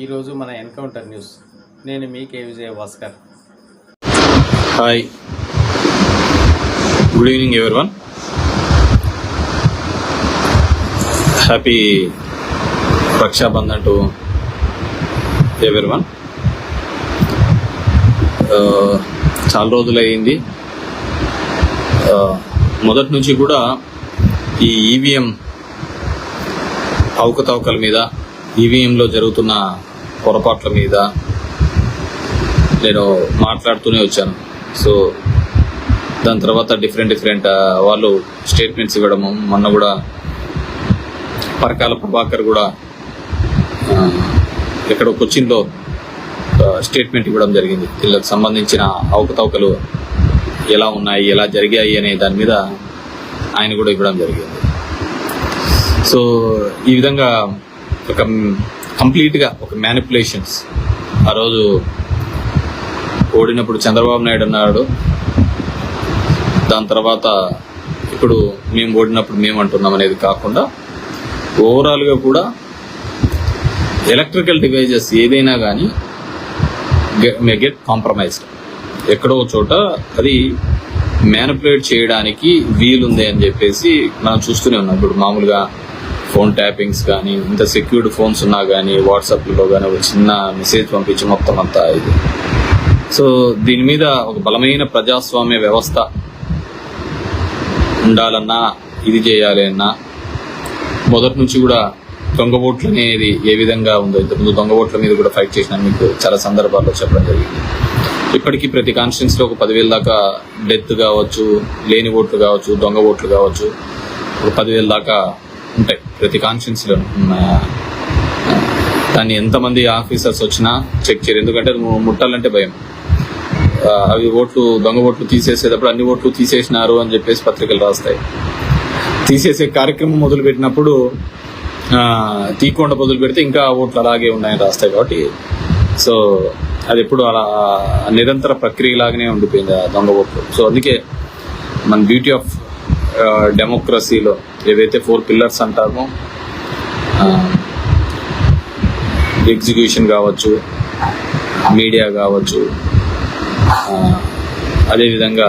ఈరోజు మన encounter news. నేను మీ K Vijaya Bhaskar hi. Good evening everyone. Happy Rakshabandhan to everyone. One చాలా రోజులయ్యింది. మొదటి నుంచి కూడా ఈ ఈవీఎం అవకతవకల మీద ఈవీఎంలో జరుగుతున్న పొరపాట్ల మీద నేను మాట్లాడుతూనే వచ్చాను. సో దాని తర్వాత డిఫరెంట్ డిఫరెంట్ వాళ్ళు స్టేట్మెంట్స్ ఇవ్వడము మొన్న కూడా పరకాల ప్రభాకర్ కూడా ఎక్కడో కొచ్చిన్లో స్టేట్మెంట్ ఇవ్వడం జరిగింది. వీళ్ళకి సంబంధించిన అవకతవకలు ఎలా ఉన్నాయి ఎలా జరిగాయి అనే దాని మీద ఆయన కూడా ఇవ్వడం జరిగింది. సో ఈ విధంగా ఒక కంప్లీట్గా ఒక మ్యానిపులేషన్స్ ఆ రోజు ఓడినప్పుడు చంద్రబాబు నాయుడు అన్నాడు దాని తర్వాత ఇప్పుడు మేము ఓడినప్పుడు మేము అంటున్నాం అనేది కాకుండా ఓవరాల్గా కూడా ఎలక్ట్రికల్ డివైజెస్ ఏదైనా కానీ మే గెట్ కాంప్రమైజ్డ్. ఎక్కడో చోట అది మ్యానిపులేట్ చేయడానికి వీలుంది అని చెప్పేసి మనం చూస్తూనే ఉన్నాం. ఇప్పుడు మామూలుగా ఫోన్ ట్యాపింగ్స్ కానీ ఇంత సెక్యూర్డ్ ఫోన్స్ ఉన్నా కానీ వాట్సాప్లో కానీ ఒక చిన్న మెసేజ్ పంపించి మొత్తం అంతా ఇది. సో దీని మీద ఒక బలమైన ప్రజాస్వామ్య వ్యవస్థ ఉండాలన్నా ఇది చేయాలి అన్నా మొదటి నుంచి కూడా దొంగ ఓట్లు అనేది ఏ విధంగా ఉందో ఇంతకుముందు దొంగ ఓట్ల మీద కూడా ఫైట్ చేసిన మీకు చాలా సందర్భాల్లో చెప్పడం జరిగింది. ఇప్పటికీ ప్రతి కాన్స్టిట్యూన్స్లో ఒక పదివేల దాకా డెత్ కావచ్చు లేని ఓట్లు కావచ్చు దొంగ ఓట్లు కావచ్చు ఒక పదివేల దాకా ఉంటాయి. ప్రతి కాన్షియన్స్లో దాన్ని ఎంతమంది ఆఫీసర్స్ వచ్చినా చెక్ చేయరు. ఎందుకంటే అది ముట్టాలంటే భయం. అవి ఓట్లు దొంగ ఓట్లు తీసేసేటప్పుడు అన్ని ఓట్లు తీసేసినారు అని చెప్పేసి పత్రికలు రాస్తాయి. తీసేసే కార్యక్రమం మొదలుపెట్టినప్పుడు తీయకుండా మొదలు పెడితే ఇంకా ఓట్లు అలాగే ఉన్నాయని రాస్తాయి కాబట్టి. సో అది ఎప్పుడు అలా నిరంతర ప్రక్రియలాగానే ఉండిపోయింది ఆ దొంగ ఓట్లు. సో అందుకే మన బ్యూటీ ఆఫ్ డెమోక్రసీలో ఏవైతే ఫోర్ పిల్లర్స్ అంటామో ఎగ్జిక్యూషన్ కావచ్చు మీడియా కావచ్చు అదేవిధంగా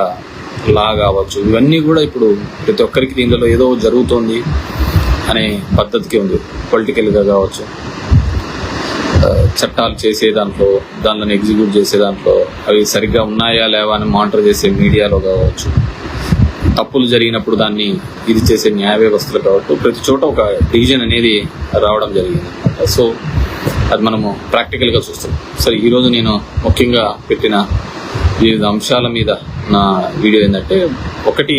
లా కావచ్చు ఇవన్నీ కూడా ఇప్పుడు ప్రతి ఒక్కరికి దీనిలో ఏదో జరుగుతోంది అనే పద్ధతికి ఉంది. పొలిటికల్గా కావచ్చు చట్టాలు చేసే దాంట్లో దానిని ఎగ్జిక్యూట్ చేసే దాంట్లో అవి సరిగ్గా ఉన్నాయా లేవా అని మానిటర్ చేసే మీడియాలో కావచ్చు తప్పులు జరిగినప్పుడు దాన్ని ఇది చేసే న్యాయ వ్యవస్థలు కావచ్చు ప్రతి చోట ఒక డివిజన్ అనేది రావడం జరిగింది అనమాట సో అది మనము ప్రాక్టికల్గా చూస్తాం సరే ఈరోజు నేను ముఖ్యంగా పెట్టిన వివిధ అంశాల మీద నా వీడియో ఏంటంటే ఒకటి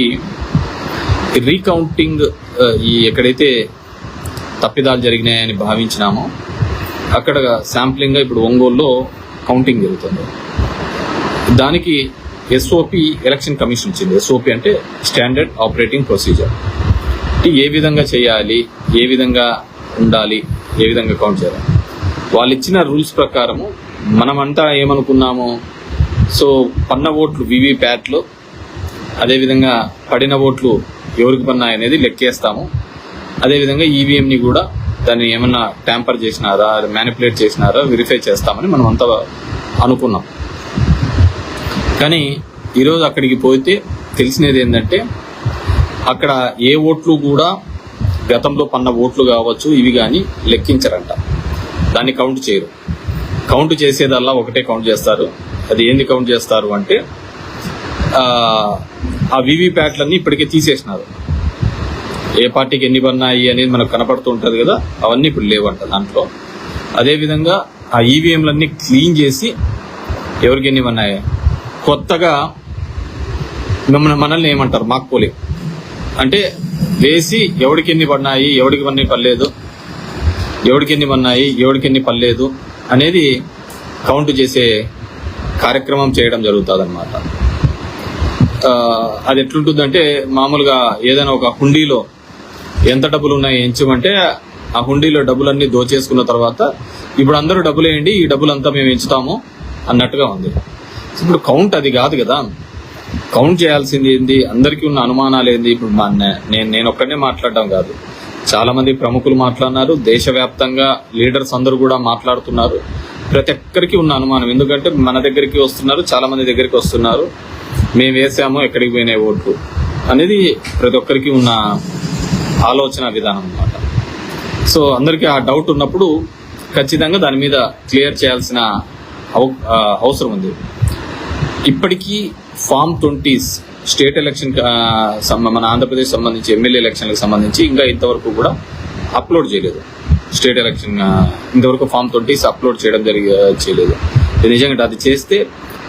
రీకౌంటింగ్ ఈ ఎక్కడైతే తప్పిదాలు జరిగినాయని భావించినామో అక్కడ శాంప్లింగ్గా ఇప్పుడు ఒంగోలులో కౌంటింగ్ జరుగుతుంది. దానికి ఎస్ఓపి ఎలక్షన్ కమిషన్ ఇచ్చింది ఎస్ఓపి అంటే స్టాండర్డ్ ఆపరేటింగ్ ప్రొసీజర్ ఏ విధంగా చేయాలి ఏ విధంగా ఉండాలి ఏ విధంగా కౌంట్ చేయాలి. వాళ్ళు ఇచ్చిన రూల్స్ ప్రకారము మనమంతా ఏమనుకున్నాము సో పన్న ఓట్లు వివిప్యాట్లు అదేవిధంగా పడిన ఓట్లు ఎవరికి పన్నాయి అనేది లెక్కేస్తాము అదేవిధంగా ఈవీఎంని కూడా దాన్ని ఏమన్నా ట్యాంపర్ చేసినారా మ్యానిపులేట్ చేసినారా వెరిఫై చేస్తామని మనం అంతా అనుకున్నాం. కానీ ఈరోజు అక్కడికి పోతే తెలిసినది ఏంటంటే అక్కడ ఏ ఓట్లు కూడా గతంలో పన్న ఓట్లు కావచ్చు ఇవి కానీ లెక్కించరంట. దాన్ని కౌంట్ చేయరు. కౌంట్ చేసేదల్లా ఒకటే కౌంట్ చేస్తారు. అది ఏంది కౌంట్ చేస్తారు అంటే ఆ, వివిప్యాట్లన్నీ ఇప్పటికే తీసేసినారు. ఏ పార్టీకి ఎన్ని పన్నాయి అనేది మనకు కనపడుతూ ఉంటుంది కదా అవన్నీ ఇప్పుడు లేవంట దాంట్లో. అదేవిధంగా ఆ ఈవీఎంలన్నీ క్లీన్ చేసి ఎవరికి ఎన్ని పన్నాయి? కొత్తగా మిమ్మల్ని మనల్ని ఏమంటారు? మాకు పోలింగ్ అంటే వేసి ఎవడికి ఎన్ని పడినాయి ఎవడికి ఎన్ని పర్లేదు ఎవడికి ఎన్ని పడినాయి ఎవడికి ఎన్ని పర్లేదు అనేది కౌంట్ చేసే కార్యక్రమం చేయడం జరుగుతుంది అనమాట అది ఎట్లుంటుందంటే మామూలుగా ఏదైనా ఒక హుండీలో ఎంత డబ్బులు ఉన్నాయి ఎంచమంటే ఆ హుండీలో డబ్బులన్నీ దోచేసుకున్న తర్వాత ఇప్పుడు అందరూ డబ్బులు వేయండి ఈ డబ్బులంతా మేము ఎంచుతాము అన్నట్టుగా ఉంది. ఇప్పుడు కౌంట్ అది కాదు కదా. కౌంట్ చేయాల్సింది ఏంది? అందరికీ ఉన్న అనుమానాలు ఏంది? ఇప్పుడు మా నే- నేను నేను ఒక్కడనే మాట్లాడడం కాదు. చాలా మంది ప్రముఖులు మాట్లాడినారు. దేశవ్యాప్తంగా లీడర్స్ అందరూ కూడా మాట్లాడుతున్నారు. ప్రతి ఒక్కరికి ఉన్న అనుమానం. ఎందుకంటే మన దగ్గరికి వస్తున్నారు చాలా మంది దగ్గరికి వస్తున్నారు. మేము వేసాము ఎక్కడికి పోయినాయి ఓట్లు? అనేది ప్రతి ఒక్కరికి ఉన్న ఆలోచన విధానం అన్నమాట. సో అందరికీ ఆ డౌట్ ఉన్నప్పుడు ఖచ్చితంగా దాని మీద క్లియర్ చేయాల్సిన అవసరం ఉంది. ఇప్పటికీ ఫామ్ ట్వంటీస్ స్టేట్ ఎలక్షన్ మన ఆంధ్రప్రదేశ్ సంబంధించి ఎమ్మెల్యే ఎలక్షన్లకు సంబంధించి ఇంకా ఇంతవరకు కూడా అప్లోడ్ చేయలేదు. స్టేట్ ఎలక్షన్ ఇంతవరకు ఫామ్ ట్వంటీస్ అప్లోడ్ చేయడం జరిగి చేయలేదు. నిజంగా అది చేస్తే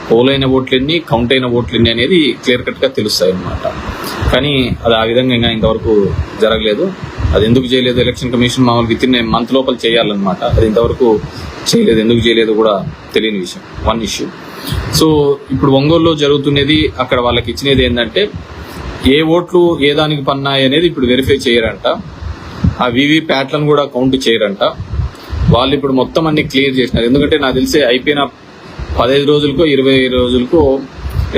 పోలైన ఓట్లు ఎన్ని కౌంట్ అయిన ఓట్లు ఎన్ని అనేది క్లియర్ కట్గా తెలుస్తాయి అన్నమాట. కానీ అది ఆ విధంగా ఇంకా ఇంతవరకు జరగలేదు. అది ఎందుకు చేయలేదు? ఎలక్షన్ కమిషన్ మామూలు విత్ ఇన్ మంత్ లోపల చేయాలన్నమాట. అది ఇంతవరకు చేయలేదు. ఎందుకు చేయలేదు కూడా తెలియని విషయం. వన్ ఇష్యూ సో ఇప్పుడు ఒంగోలులో జరుగుతున్నది అక్కడ వాళ్ళకి ఇచ్చినది ఏంటంటే ఏ ఓట్లు ఏ దానికి పన్నాయి అనేది ఇప్పుడు వెరిఫై చేయరంట. ఆ వివి ప్యాట్లను కూడా కౌంట్ చేయరంట. వాళ్ళు ఇప్పుడు మొత్తం అన్ని క్లియర్ చేసినారు. ఎందుకంటే నాకు తెలిసి అయిపోయిన పదహైదు రోజులకో ఇరవై రోజులకో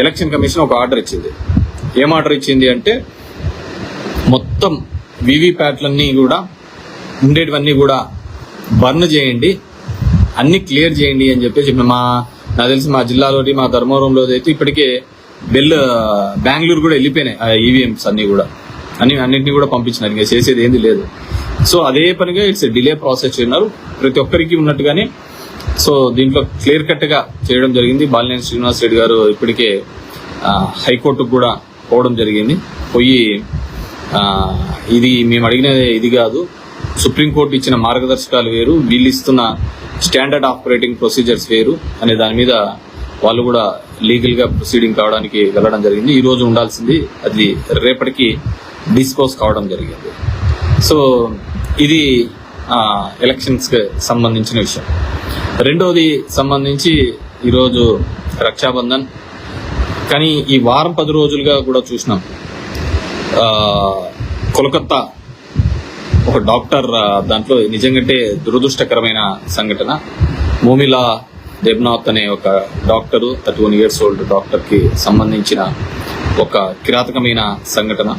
ఎలక్షన్ కమిషన్ ఒక ఆర్డర్ ఇచ్చింది. ఏం ఆర్డర్ ఇచ్చింది అంటే మొత్తం వివి ప్యాట్లన్నీ కూడా ఉండేటివన్నీ కూడా బర్న్ చేయండి అన్ని క్లియర్ చేయండి అని చెప్పేసి మా నాకు తెలిసి మా జిల్లాలోని మా ధర్మవరంలో అయితే ఇప్పటికే బెల్ బెంగళూరు కూడా వెళ్ళిపోయినాయి ఆ ఈవీఎంస్ అన్ని కూడా. అన్ని అన్నింటినీ కూడా పంపించినారు ఇంకా చేసేది ఏంది లేదు. సో అదే పనిగా ఇట్స్ డిలే ప్రాసెస్ చేయన్నారు ప్రతి ఒక్కరికి ఉన్నట్టుగానే సో దీంట్లో క్లియర్ కట్గా చేయడం జరిగింది. బాలినేని శ్రీనివాస్ రెడ్డి గారు ఇప్పటికే హైకోర్టుకు కూడా పోవడం జరిగింది. పోయి ఇది మేము అడిగిన ఇది కాదు. సుప్రీంకోర్టు ఇచ్చిన మార్గదర్శకాలు వేరు వీళ్ళు ఇస్తున్న స్టాండర్డ్ ఆపరేటింగ్ ప్రొసీజర్స్ వేరు అనే దాని మీద వాళ్ళు కూడా లీగల్గా ప్రొసీడింగ్ కావడానికి వెళ్ళడం జరిగింది. ఈ రోజు ఉండాల్సింది అది రేపటికి డిస్పోజ్ కావడం జరిగింది. సో ఇది ఎలక్షన్స్కి సంబంధించిన విషయం. రెండోది సంబంధించి ఈరోజు రక్షాబంధన్. కానీ ఈ వారం పది రోజులుగా కూడా చూసినాం. కోలకత్తా కోల్కత్తా ఒక డాక్టర్ దాంట్లో నిజంగంటే దురదృష్టకరమైన సంఘటన. మోమిలా దేబ్నాథ్ అనే ఒక doctor thirty one years old డాక్టర్కి సంబంధించిన ఒక కిరాతకమైన సంఘటన.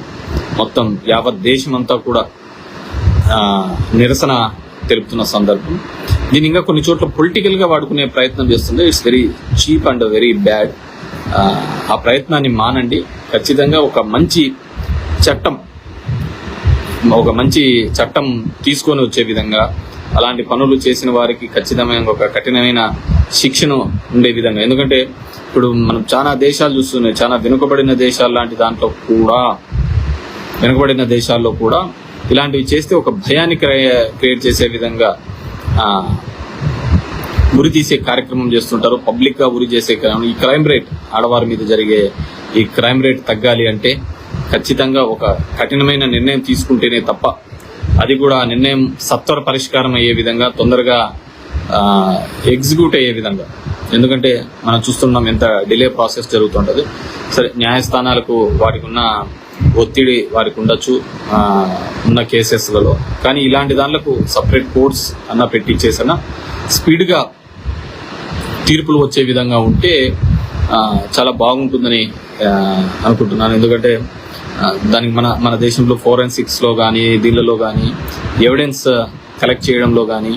మొత్తం యావత్ దేశమంతా కూడా నిరసన తెలుపుతున్న సందర్భం. దీని ఇంకా కొన్ని చోట్ల పొలిటికల్గా వాడుకునే ప్రయత్నం చేస్తుంది it's very cheap and very bad. ఆ ప్రయత్నాన్ని మానండి. ఖచ్చితంగా ఒక మంచి చట్టం ఒక మంచి చట్టం తీసుకొని వచ్చే విధంగా అలాంటి పనులు చేసిన వారికి ఖచ్చితమైన ఒక కఠినమైన శిక్షను ఉండే విధంగా. ఎందుకంటే ఇప్పుడు మనం చాలా దేశాలు చూస్తున్నాయి. చాలా వెనుకబడిన దేశాలు లాంటి దాంట్లో కూడా వెనుకబడిన దేశాల్లో కూడా ఇలాంటివి చేస్తే ఒక భయాన్ని క్రియేట్ చేసే విధంగా ఉరి తీసే కార్యక్రమం చేస్తుంటారు. పబ్లిక్గా ఉరి చేసే ఈ క్రైమ్ రేట్ ఆడవారి మీద జరిగే ఈ క్రైమ్ రేట్ తగ్గాలి అంటే ఖచ్చితంగా ఒక కఠినమైన నిర్ణయం తీసుకుంటేనే తప్ప అది కూడా ఆ నిర్ణయం సత్వర పరిష్కారం అయ్యే విధంగా తొందరగా ఎగ్జిక్యూట్ అయ్యే విధంగా. ఎందుకంటే మనం చూస్తున్నాం ఎంత డిలే ప్రాసెస్ జరుగుతుంటుంది. సరే న్యాయస్థానాలకు వారికి ఉన్న ఒత్తిడి వారికి ఉండొచ్చు ఉన్న కేసెస్లలో. కానీ ఇలాంటి దానిలకు సపరేట్ కోర్ట్స్ అన్న పెట్టించేసిన స్పీడ్గా తీర్పులు వచ్చే విధంగా ఉంటే చాలా బాగుంటుందని అనుకుంటున్నాను. ఎందుకంటే దానికి మన మన దేశంలో ఫోరెన్సిక్స్లో కానీ దీనిలో కానీ ఎవిడెన్స్ కలెక్ట్ చేయడంలో కానీ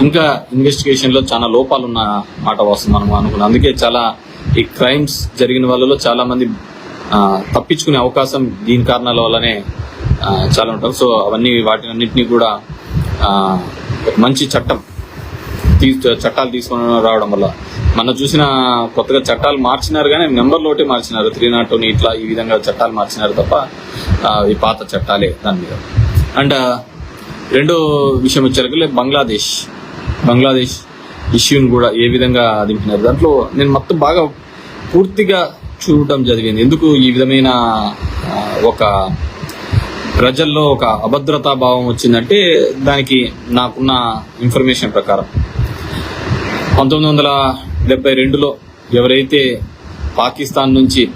ఇంకా ఇన్వెస్టిగేషన్లో చాలా లోపాలు ఉన్న మాట వస్తుంది మనం అనుకున్నాం. అందుకే చాలా ఈ క్రైమ్స్ జరిగిన వాళ్ళలో చాలా మంది తప్పించుకునే అవకాశం దీని కారణాల వల్లనే చాలా ఉంటారు సో అవన్నీ వాటినన్నింటినీ కూడా మంచి చట్టం తీ- చట్టాలు తీసుకొని రావడం వల్ల మన చూసిన కొత్తగా చట్టాలు మార్చినారు కానీ నెంబర్ లోటే మార్చినారు. త్రీ నాట్ ఇట్లా ఈ విధంగా చట్టాలు మార్చినారు తప్ప ఈ పాత చట్టాలే దాని మీద. అండ్ రెండో విషయం వచ్చేసరికి బంగ్లాదేశ్. బంగ్లాదేశ్ ఇష్యూని కూడా ఏ విధంగా దింపినారు? దాంట్లో నేను మొత్తం బాగా పూర్తిగా చూడటం జరిగింది. ఎందుకు ఈ విధమైన ఒక ప్రజల్లో ఒక అభద్రతా భావం వచ్చిందంటే దానికి నాకున్న ఇన్ఫర్మేషన్ ప్రకారం. పంతొమ్మిది వందల డెబ్బై రెండులో ఎవరైతే పాకిస్తాన్ నుంచి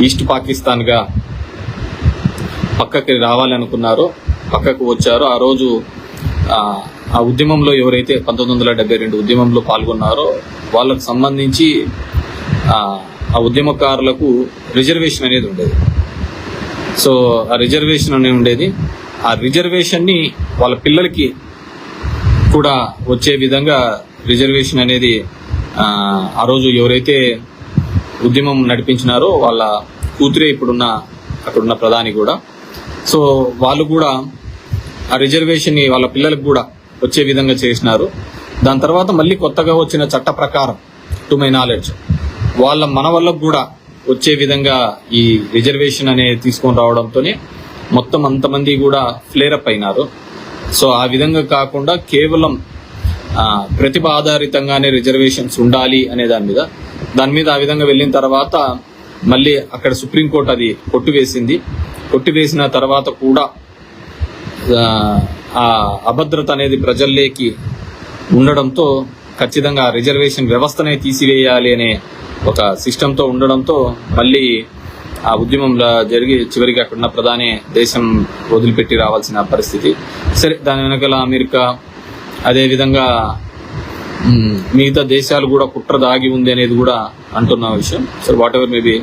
ఈస్ట్ పాకిస్తాన్గా పక్కకి రావాలనుకున్నారో పక్కకు వచ్చారో ఆ రోజు ఆ, ఉద్యమంలో ఎవరైతే పంతొమ్మిది వందల డెబ్బై రెండు ఉద్యమంలో పాల్గొన్నారో వాళ్ళకు సంబంధించి ఆ, ఉద్యమకారులకు రిజర్వేషన్ అనేది ఉండేది. సో ఆ రిజర్వేషన్ అనేది ఉండేది. ఆ రిజర్వేషన్ని వాళ్ళ పిల్లలకి కూడా వచ్చే విధంగా రిజర్వేషన్ అనేది ఆ, రోజు ఎవరైతే ఉద్యమం నడిపించినారో వాళ్ళ కూతురే ఇప్పుడున్న అక్కడున్న ప్రధాని కూడా. సో వాళ్ళు కూడా ఆ రిజర్వేషన్ని వాళ్ళ పిల్లలకు కూడా వచ్చే విధంగా చేసినారు. దాని తర్వాత మళ్ళీ కొత్తగా వచ్చిన చట్ట ప్రకారం టు మై నాలెడ్జ్ వాళ్ళ మన కూడా వచ్చే విధంగా ఈ రిజర్వేషన్ అనేది తీసుకొని రావడంతోనే మొత్తం అంతమంది కూడా ఫ్లేరప్ అయినారు. సో ఆ విధంగా కాకుండా కేవలం ప్రతిభ ఆధారితంగానే రిజర్వేషన్స్ ఉండాలి అనే దాని మీద. దాని మీద ఆ విధంగా వెళ్ళిన తర్వాత మళ్ళీ అక్కడ సుప్రీంకోర్టు అది కొట్టివేసింది. కొట్టివేసిన తర్వాత కూడా ఆ, అభద్రత అనేది ప్రజల్లోకి ఉండడంతో ఖచ్చితంగా రిజర్వేషన్ వ్యవస్థనే తీసివేయాలి అనే ఒక సిస్టంతో ఉండడంతో మళ్ళీ ఆ ఉద్యమంలో జరిగి చివరికి అక్కడున్న ప్రధాని దేశం వదిలిపెట్టి రావాల్సిన పరిస్థితి. సరే దాని వెనకాల అమెరికా అదేవిధంగా మిగతా దేశాలు కూడా కుట్ర దాగి ఉంది అనేది కూడా అంటున్న విషయం. సో వాట్ ఎవర్ మేబీ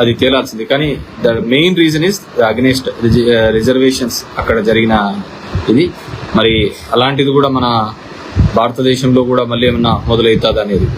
అది తేలాల్సింది. కానీ the main reason is the against reservations అక్కడ జరిగిన ఇది. మరి అలాంటిది కూడా మన భారతదేశంలో కూడా మళ్ళీ ఏమన్నా మొదలవుతుంది అనేది.